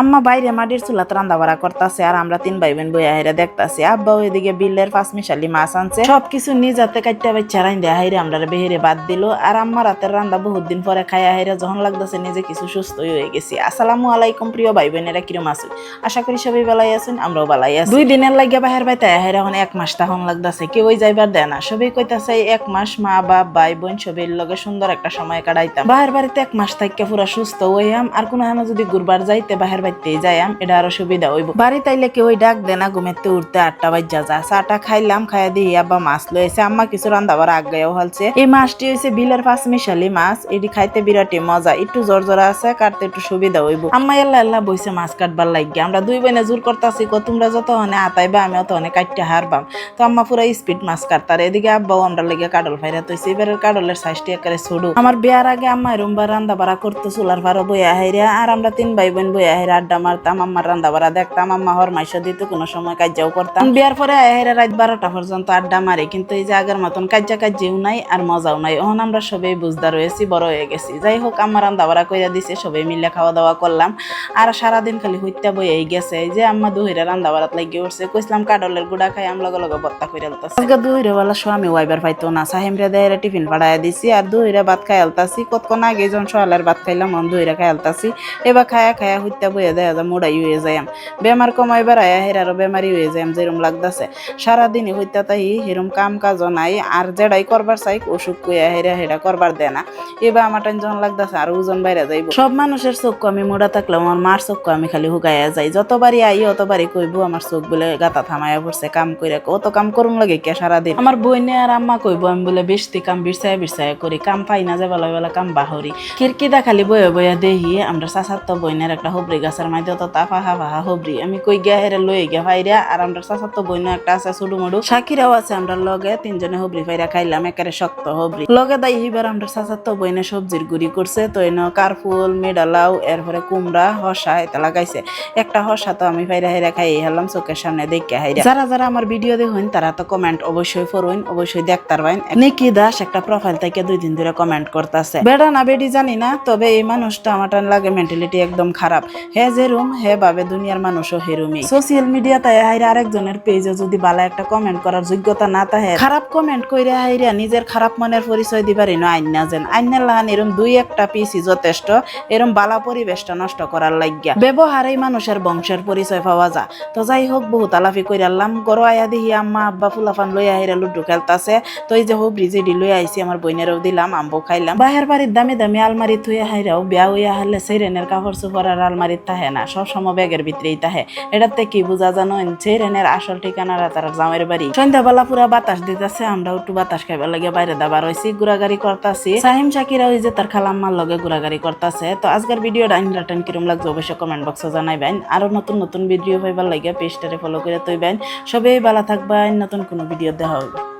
আম্মা বাইরে মাটির চুলাত রান্না বাড়া করতেছে আর আমরা তিন ভাই বোন বইয়া হাইরা দেখতাছি। আব্বাও এদিকে বিলের পাঁচ মিশালি মাছ আনছে। সবকিছু নিজেতে কাটতে বাচ্চা রাইন দেয়া হাইরে আমরা বেহেরে বাদ দিল। আর আম্মা রাতের রান্না বহুত দিন পরে খাইয়া হাইরা যখন লাগতেছে নিজে কিছু সুস্থ হয়ে গেছি। আসসালামু আলাইকুম প্রিয় ভাই বোনেরা কিরম আছেন? আশা করি সবাই বেলাই আছেন, আমরাও বেলাই আছি। দুই দিনের লাগিয়া বাহের বাইতে হাইরা এখন এক মাস তখন লাগতেছে কেউ যাইবার দেয় না। সবাই কইতাছে এক মাস মা, বাপ ভাই বোন সবাই লগে সুন্দর একটা সময় কাটাইতাম। বাহের বাড়িতে এক মাস থাকি পুরা সুস্থ হইয়াম। আর কোনো যদি ঘুরবার যাইতে বাহের বাড়িতে যাইয়াম, এটা আরও সুবিধা হইব। বাড়ি তাইলে কেউ ডাক দে না ঘুমেতে উঠতে আটটা বাজ্যা যা চাটা খাইলাম, খাইয়া দিয়ে আব্বা মাছ লয়েছে আম্মা কিছু রান্দাবার আগায়ও হলছে এই মাছটি হয়েছে বিলের পাঁচ মিশালি মাছ। এটি খাইতে বিরাটই মজা। একটু জোর জোর আছে, কাটতে একটু সুবিধা হইব। আম্মা এল্লা এল্লা বইছে মাছ কাটবার লাগিয়ে আমরা দুই বোনে জোর করতাছি, কো তোমরা যত হনে আতাইবা, আমি অত হনে কাটতে হারবাম। তো আম্মা পুরা স্পিড মাছ কাটতার। এদিকে আব্বাও আমরা লেগে কাডল ফাইরা তো এবারের কাডলের সাইজটি একেবারে ছোড়ু আমার বিয়ার আগে আম্মা এরম বার রান্দা বাড়া করতো, চুলার ভাড়া বইয়া হাইরা। আর আমরা তিন ভাই বোন বইয়া হাইরা আড্ডা মারতাম, আম্মার রান্দা বাড়া দেখতাম, আম্মা হর মাইশা দিত, কোনো সময় কাজ্যাও করতাম। বিয়ার পরে হাইরা রাত বারোটা পর্যন্ত আড্ডা মারে, কিন্তু এই যে আগের মতন কাজ্যা কাজ্যেও নাই আর মজাও নাই এখন আমরা সবাই বুঝদার হয়েছি, বড় হয়ে গেছি। যাই হোক আমার রান্দা বাড়া কইরা দিছে, সবাই মিলে খাওয়া দাওয়া করলাম। আর সারাদিন খালি হইতে বইয়াই গেছে, এই যে আম্মা দুহিরা রান্দা বাড়াত লাগিয়ে উঠছে কইসলাম কাডলের গুড়া খাই আম লগে লগে বত্তা করে আলতাছি আজকে দুহিরে বেলা স্বামী ওয়াইবার পাইতো না, সাহেমরে দেহেরা টিফিন পাঠাইয়া দিছি, আর দুহিরা ভাত খাই আলতাছি কতক্ষণ আগে যখন সোয়ালের ভাত খাইলাম দুহিরা খাই আলতাছি এবার খায়া খায়া হইতে বইয়া দেয়া যা মোড়াই হয়ে যাইম বেমার কমাই বেড়াইয়া হেরারও বেমারি হয়ে যাইম যেরম লাগতাছে। সারাদিনই হইতে তাই হেরম কাম কাজ নাই, আর যেটাই করবার চাই, অসুখ কইয়া হেরা হেরা করবার দেয় না। এবার আমার যখন লাগতাছে, আর ওজন বাইরে যাইব। সব মানুষের চোখ আমি মোড়া থাকলে আমার মার চোখ আমি খালি হুগাইয়া যাই। যতবারই আই, অতবারই কইব, আমার চোখ বলে গাতা থামাইয়া পড়ছে, কাম কইরা অত কাম করুন লাগে কে সারাদিন? আমার বইনে আর আম্মা কইব, আমি বলে বেশতি কাম বিরসায় বিরসায় করি, কাম পাই না যে বেলা বেলা কাম বাহরি। খিরকিদা খালি বয়ে বয়ে দেহি, আমরা চাচার তো বইনের একটা হবরি গাছের মাঝে তো তা ফাহা ফাহা হবরি। আমি কই গিয়া হেরে লই গিয়া ফাইরা আর আমরা চাচার তো বইনে একটা আছে সুডু মুডু সাকিরাও আছে আমরা লগে, তিনজনে হবরি ফাইরা খাইলাম, একেবারে শক্ত হবরি। লগে দাই হিবার আমরা চাচার তো বইনে সবজির গুড়ি করছে, তো এনে কারফুল, মেডালাও, এরপরে কুমড়া হসা এটা লাগাইছে। একটা হসা তো আমি ফাইরা হেরা খাই হেলাম চোখের সামনে দেখে হাইরা। যারা যারা আমার ভিডিও দেখুন, তারা তো কমেন্ট অবশ্যই করুন অবশ্যই দেখতার পাইন নিকি দাস একটা প্রোফাইল থেকে দুই দিন ধরে কমেন্ট করতেছে। বেড়া না বেডি জানি না, তবে এই মানুষটা আমার লাগে মেন্টালিটি একদম খারাপ। হে যেরুম হে ভাবে দুনিয়ার মানুষও হেরুমি সোশ্যাল মিডিয়াতে হাইরা আরেকজনের পেজে যদি বালা একটা কমেন্ট করার যোগ্যতা না তাহে খারাপ কমেন্ট কইরা হাইরা নিজের খারাপ মনের পরিচয় দিবারই না আইন যেন। আইনের লাহান এরম দুই একটা পিসি যথেষ্ট, এরম বালা পরিবেশটা নষ্ট করার লাগিয়া। ব্যবহারেই মানুষের বংশের পরিচয় পাওয়া যা। তো যাই হোক বহুত আলাফি কইরালাম গরো আয়া দিহি, আম্মা, আব্বা, ফুলাফান লইয়া হাইরা লুডু খেলতাছে। তো এই যে হোক ব্রিজেডি লই আইছি, আমার বইনেরও দিলাম আম্বো খাইলাম। বাহের বাড়ির দামি দামি আলমারি থুয়ে হাইরাও, বিয়া হইয়া হারলে সেইরেনের কাপড় চোপড় আর আলমারির তাহে না, সব সময় ব্যাগের ভিতরেই তাহে। এটাতে কি বুঝা জানো? সেইরেনের আসল ঠিকানারা তার জামের বাড়ি। সন্ধ্যাবেলা পুরা বাতাস দিতেছে, আমরা একটু বাতাস খাইবার লাগে বাইরে দাবার হয়েছি ঘোরাঘুরি করতাছি। সাহিম শাকিরা ওই যে তার খালাম্মার লগে ঘোরাঘুরি করতাছে। তো আজকের ভিডিওটা ইন্টারটেন কিরম লাগছে অবশ্যই কমেন্ট বক্সে জানাইবেন। আরও নতুন নতুন ভিডিও পাইবার লাগে পেজটারে ফলো করে তৈবেন। সবাই ভালো থাকবেন, নতুন কোনো ভিডিও দেখা হবে